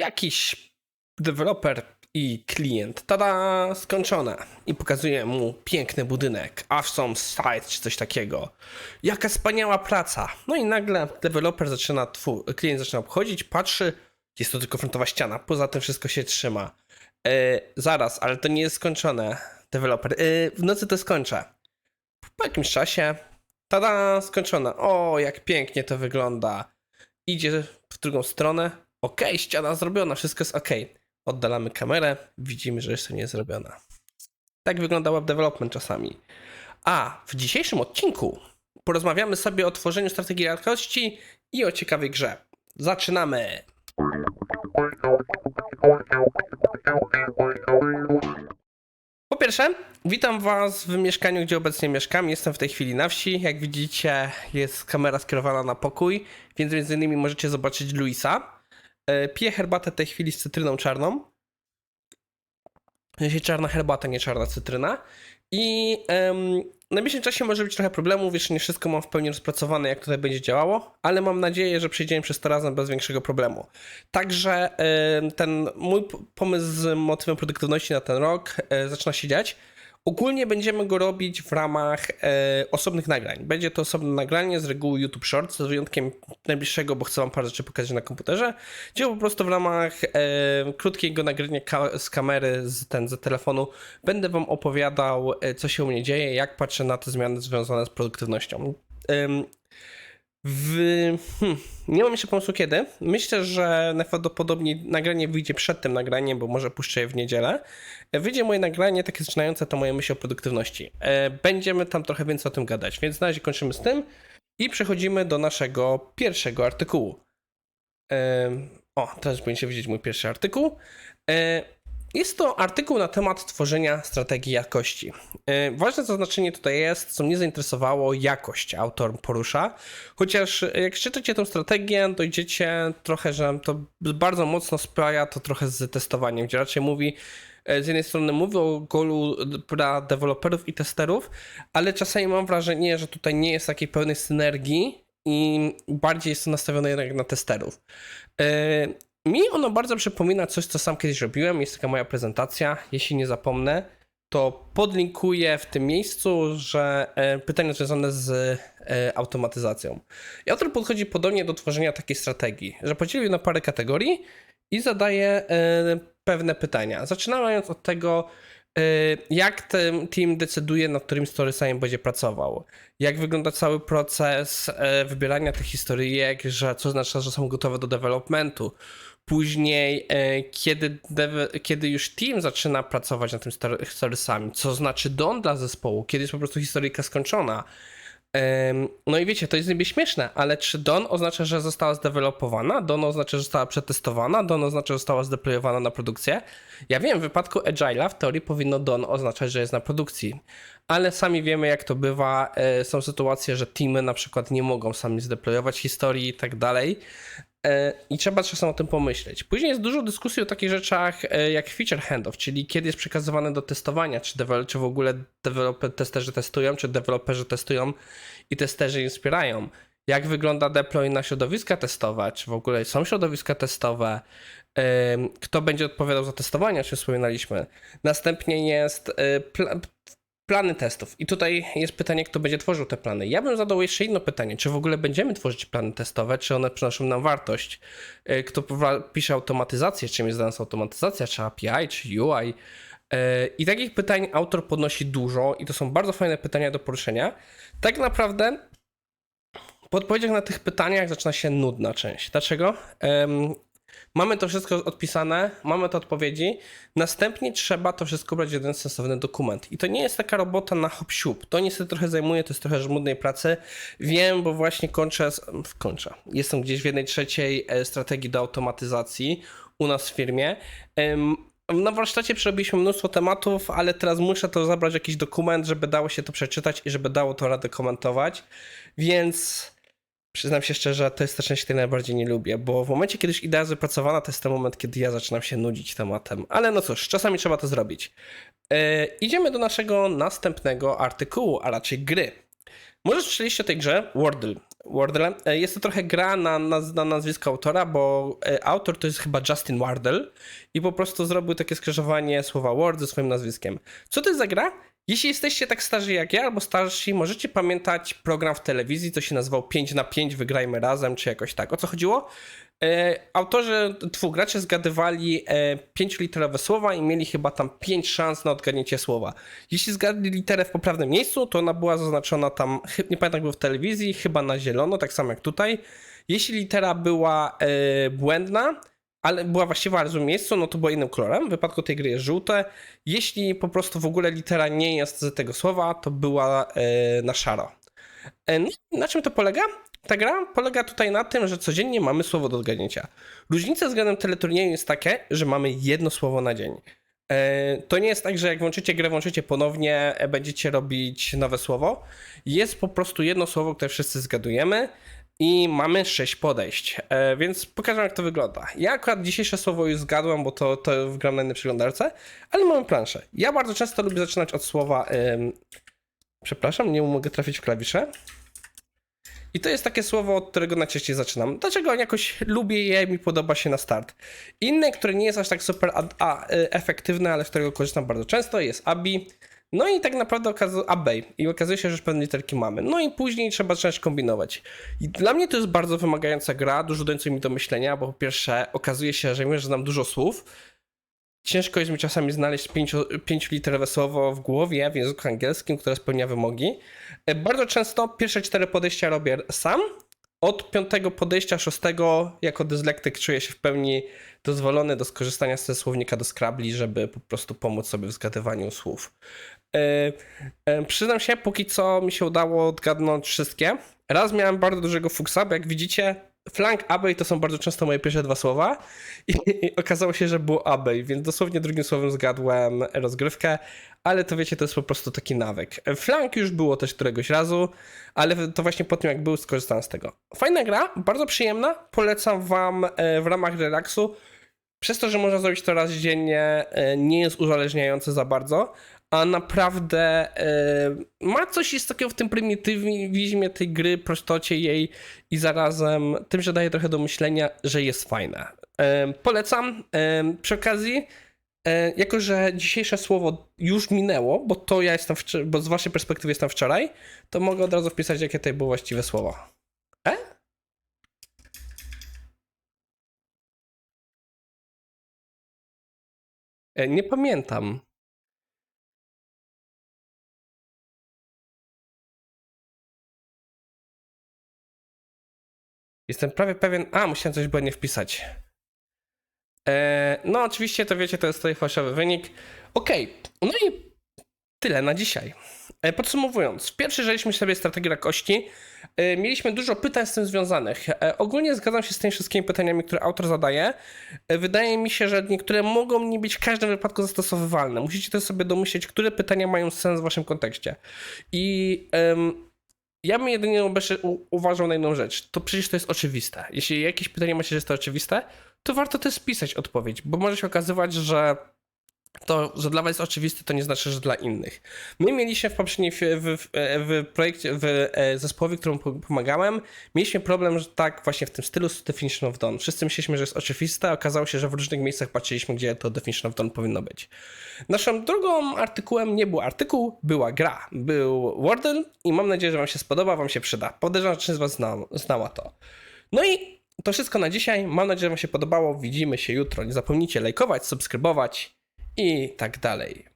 jakiś deweloper i klient. Tada, skończone. I pokazuje mu piękny budynek, awesome site czy coś takiego. Jaka wspaniała praca. No i nagle deweloper zaczyna, tfu, klient zaczyna obchodzić, patrzy, jest to tylko frontowa ściana, poza tym wszystko się trzyma. E, zaraz, ale to nie jest skończone, deweloper. E, w nocy to skończę. Po jakimś czasie, tada, skończone. O, jak pięknie to wygląda. Idzie w drugą stronę. Okej, ściana zrobiona, wszystko jest ok. Oddalamy kamerę, widzimy, że jeszcze nie jest zrobiona. Tak wygląda web development czasami. A w dzisiejszym odcinku porozmawiamy sobie o tworzeniu strategii jakości i o ciekawej grze. Zaczynamy! Po pierwsze, witam Was w mieszkaniu, gdzie obecnie mieszkam. Jestem w tej chwili na wsi. Jak widzicie, jest kamera skierowana na pokój, więc między innymi możecie zobaczyć Luisa. E, Piję herbatę w tej chwili z cytryną czarną. Sensie czarna herbata, nie czarna cytryna. I em, w najbliższym czasie może być trochę problemów, jeszcze nie wszystko mam w pełni rozpracowane, jak tutaj będzie działało, ale mam nadzieję, że przejdziemy przez to razem bez większego problemu. Także em, ten mój pomysł z motywem produktywności na ten rok e, zaczyna się dziać. Ogólnie będziemy go robić w ramach e, osobnych nagrań. Będzie to osobne nagranie z reguły YouTube Shorts, z wyjątkiem najbliższego, bo chcę wam parę rzeczy pokazać na komputerze, gdzie po prostu w ramach e, krótkiego nagrania ka- z kamery, z, ten, z telefonu, będę wam opowiadał, e, co się u mnie dzieje, jak patrzę na te zmiany związane z produktywnością. W... Hmm, nie mam jeszcze pomysłu kiedy. Myślę, że najprawdopodobniej nagranie wyjdzie przed tym nagraniem, bo może puszczę je w niedzielę. E, Wyjdzie moje nagranie, takie zaczynające to moje myśli o produktywności. E, Będziemy tam trochę więcej o tym gadać, więc na razie kończymy z tym i przechodzimy do naszego pierwszego artykułu. E, O, teraz będziecie widzieć mój pierwszy artykuł. Jest to artykuł na temat tworzenia strategii jakości. E, Ważne zaznaczenie tutaj jest, co mnie zainteresowało, jakość autor porusza. Chociaż e, jak czytacie tę strategię, dojdziecie trochę, że to bardzo mocno spaja to trochę z testowaniem, gdzie raczej mówi, e, z jednej strony mówi o golu dla deweloperów i testerów, ale czasami mam wrażenie, że tutaj nie jest takiej pełnej synergii i bardziej jest to nastawione jednak na testerów. Mi ono bardzo przypomina coś, co sam kiedyś robiłem. Jest taka moja prezentacja. Jeśli nie zapomnę, to podlinkuję w tym miejscu, że e, pytania związane z e, automatyzacją. I autor podchodzi podobnie do tworzenia takiej strategii, że podzielił na parę kategorii i zadaje e, pewne pytania. Zaczynając od tego, jak ten team decyduje, nad którym storysami będzie pracował. Jak wygląda cały proces wybierania tych historyjek, że co oznacza, że są gotowe do developmentu. Później, e, kiedy, kiedy już team zaczyna pracować nad tym stor- storysami, co znaczy don dla zespołu, kiedy jest po prostu historyjka skończona. No i wiecie, to jest niby śmieszne, ale czy don oznacza, że została zdevelopowana? Don oznacza, że została przetestowana? Don oznacza, że została zdeployowana na produkcję? Ja wiem, w wypadku Agile'a w teorii powinno don oznaczać, że jest na produkcji, ale sami wiemy jak to bywa. E, Są sytuacje, że teamy na przykład nie mogą sami zdeployować historii i tak dalej. E, I trzeba czasem o tym pomyśleć. Później jest dużo dyskusji o takich rzeczach e, jak feature handoff, czyli kiedy jest przekazywane do testowania, czy, devel- czy w ogóle developer, testerzy testują, czy deweloperzy testują i testerzy je wspierają. Jak wygląda deploy na środowiska testowe, czy w ogóle są środowiska testowe, kto będzie odpowiadał za testowanie, o czym wspominaliśmy. Następnie jest e, plany testów. I tutaj jest pytanie, kto będzie tworzył te plany. Ja bym zadał jeszcze inne pytanie, czy w ogóle będziemy tworzyć plany testowe, czy one przynoszą nam wartość? E, Kto pisze automatyzację, czym jest dla nas automatyzacja, czy API, czy UI? E, I takich pytań autor podnosi dużo i to są bardzo fajne pytania do poruszenia. Tak naprawdę po odpowiedziach na tych pytaniach zaczyna się nudna część. Dlaczego? Mamy to wszystko odpisane, mamy te odpowiedzi. Następnie trzeba to wszystko brać w jeden sensowny dokument. I to nie jest taka robota na hop siup. To niestety trochę zajmuje, to jest trochę żmudnej pracy. Wiem, bo właśnie kończę, z, kończę. Jestem gdzieś w jednej trzeciej e, strategii do automatyzacji u nas w firmie. Na warsztacie przerobiliśmy mnóstwo tematów, ale teraz muszę to zabrać w jakiś dokument, żeby dało się to przeczytać i żeby dało to radę komentować. Więc Przyznam się szczerze, to jest ta część, której najbardziej nie lubię, bo w momencie, kiedy już idea jest wypracowana, to jest ten moment, kiedy ja zaczynam się nudzić tematem. Ale no cóż, czasami trzeba to zrobić. E, idziemy do naszego następnego artykułu, a raczej gry. Może słyszeliście o tej grze Wordle. Wardle. E, Jest to trochę gra na, na, na nazwisko autora, bo e, autor to jest chyba Justin Wardle i po prostu zrobił takie skrzyżowanie słowa Ward ze swoim nazwiskiem. Co to jest za gra? Jeśli jesteście tak starzy jak ja albo starsi, możecie pamiętać program w telewizji, co się nazywał 5 na 5 wygrajmy razem, czy jakoś tak. O co chodziło? E, autorzy, twu gracze zgadywali e, 5-literowe słowa i mieli chyba tam 5 szans na odgadnięcie słowa. Jeśli zgadli literę w poprawnym miejscu, to ona była zaznaczona tam, nie pamiętam jak było w telewizji, chyba na zielono, tak samo jak tutaj. Jeśli litera była e, błędna, ale była właściwa, ale w złym miejscu, no to była innym kolorem. W wypadku tej gry jest żółte. Jeśli po prostu w ogóle litera nie jest z tego słowa, to była e, na szaro. E, no, na czym to polega? Ta gra polega tutaj na tym, że codziennie mamy słowo do odgadnięcia. Różnica względem teleturnieju jest takie, że mamy jedno słowo na dzień. E, To nie jest tak, że jak włączycie grę, włączycie ponownie, e, będziecie robić nowe słowo. Jest po prostu jedno słowo, które wszyscy zgadujemy i mamy sześć podejść. E, Więc pokażę, jak to wygląda. Ja akurat dzisiejsze słowo już zgadłem, bo to, to gram na przeglądarce, ale mamy planszę. Ja bardzo często lubię zaczynać od słowa. Przepraszam, nie mogę trafić w klawisze. I to jest takie słowo, od którego najczęściej zaczynam. Dlaczego jakoś lubię je, mi podoba się na start. Inne, które nie jest aż tak super a, a, e, efektywne, ale z którego korzystam bardzo często, jest abi. No i tak naprawdę okazuje abej. I okazuje się, że już pewne literki mamy. No i później trzeba zacząć kombinować. I dla mnie to jest bardzo wymagająca gra, dużo dająca mi do myślenia, bo po pierwsze okazuje się, że mimo, że znam dużo słów, ciężko jest mi czasami znaleźć pięcio, pięcioliterowe słowo w głowie w języku angielskim, które spełnia wymogi. E, Bardzo często pierwsze cztery podejścia robię sam. Od piątego podejścia, szóstego, jako dyslektyk czuję się w pełni dozwolony do skorzystania ze słownika do Scrabble, żeby po prostu pomóc sobie w zgadywaniu słów. E, e, przyznam się, póki co mi się udało odgadnąć wszystkie. Raz miałem bardzo dużego fuksa, bo jak widzicie, flank abej to są bardzo często moje pierwsze dwa słowa i, i okazało się, że było abej, więc dosłownie drugim słowem zgadłem rozgrywkę, ale to wiecie, to jest po prostu taki nawyk. Flank już było też któregoś razu, ale to właśnie po tym jak był skorzystałem z tego. Fajna gra, bardzo przyjemna, polecam wam e, w ramach relaksu. Przez to, że można zrobić to raz dziennie, e, nie jest uzależniające za bardzo, a naprawdę e, ma coś jest takiego w tym prymitywizmie tej gry, prostocie jej i zarazem tym, że daje trochę do myślenia, że jest fajne. E, polecam. E, przy okazji, jako że dzisiejsze słowo już minęło, bo to ja jestem, bo z waszej perspektywy jestem wczoraj, to mogę od razu wpisać, jakie tutaj było właściwe słowo. E, Nie pamiętam. Jestem prawie pewien. A, musiałem coś błędnie wpisać. E, no, oczywiście, to wiecie, to jest tutaj fałszywy wynik. Okej, no i tyle na dzisiaj. E, podsumowując, pierwszy żeliśmy sobie strategię rakości. E, mieliśmy dużo pytań z tym związanych. E, ogólnie zgadzam się z tymi wszystkimi pytaniami, które autor zadaje. Wydaje mi się, że niektóre mogą nie być w każdym wypadku zastosowywalne. Musicie też sobie domyśleć, które pytania mają sens w waszym kontekście. I em, ja bym jedynie uważał na jedną rzecz. To przecież to jest oczywiste. Jeśli jakieś pytanie macie, że jest to oczywiste, to warto też spisać odpowiedź, bo może się okazywać, że to, że dla was jest oczywiste, to nie znaczy, że dla innych. My mieliśmy w poprzedniej, w, w, w projekcie, w e, zespołowi, któremu po- pomagałem, mieliśmy problem, że tak właśnie w tym stylu z Definition of Dawn. Wszyscy myśleliśmy, że jest oczywiste, a okazało się, że w różnych miejscach patrzyliśmy, gdzie to Definition of Dawn powinno być. Naszym drugą artykułem nie był artykuł, była gra. Był Wordle i mam nadzieję, że wam się spodoba, wam się przyda. Podejrzewam, że część z was zna, znała to. No i to wszystko na dzisiaj. Mam nadzieję, że wam się podobało. Widzimy się jutro. Nie zapomnijcie lajkować, subskrybować i tak dalej.